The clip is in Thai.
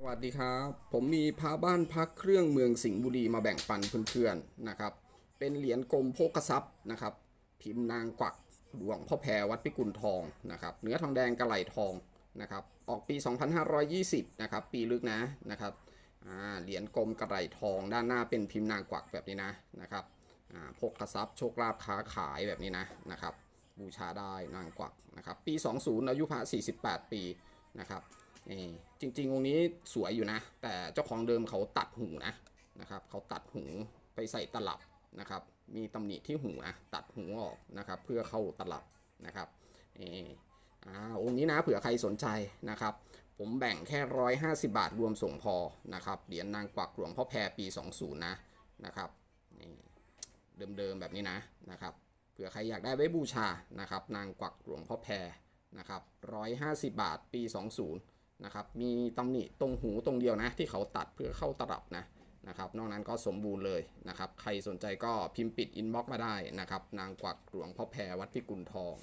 สวัสดีครับ ผมมีพาบ้านพักเครื่องเมืองสิงห์บุรีมาแบ่งปันเพื่อนๆนะครับ เป็นเหรียญกลมโภคทรัพย์นะครับ พิมพ์นางกวักหลวงพ่อแพรวัดพิกุลทองนะครับ เนื้อทองแดงกระไหลทองนะครับ ออกปี 2520 นะครับ ปีลึกนะนะครับเหรียญกลมกระไหลทอง ด้านหน้าเป็นพิมพ์นางกวักแบบนี้นะนะครับโภคทรัพย์โชคลาภค้าขายแบบนี้นะนะครับ บูชาได้นางกวักนะครับ ปี 20 อายุพระ48 ปีนะครับ นี่จริงๆองค์นี้สวยอยู่นะ แต่เจ้าของเดิมเขาตัดหูนะนะครับเขาตัดหูไปใส่ตลับนะครับ มีตำหนิที่หูนะตัดหูออกนะครับ เพื่อเข้าตลับนะครับนี่อ่าองค์นี้นะเผื่อใครสนใจนะครับ ผมแบ่งแค่ร้อยห้าสิบาทรวมส่งพอนะครับเหรียญนางกวักหลวงพ่อแพรปี 20 นะนะครับนี่เดิมๆแบบนี้นะนะครับเผื่อใครอยากได้ไว้บูชานะครับ นางกวักหลวงพ่อแพรนะครับร้อยห้าสิบาทปี 20 นะครับมีตำหนิตรงหูตรงเดียวนะที่เขาตัดเพื่อเข้าตลับนะนะครับนอกนั้นก็สมบูรณ์เลยนะครับ ใครสนใจก็พิมพ์ปิดอินบ็อกมาได้นะครับ นางกวักหลวงพ่อแพรวัดพิกุลทอง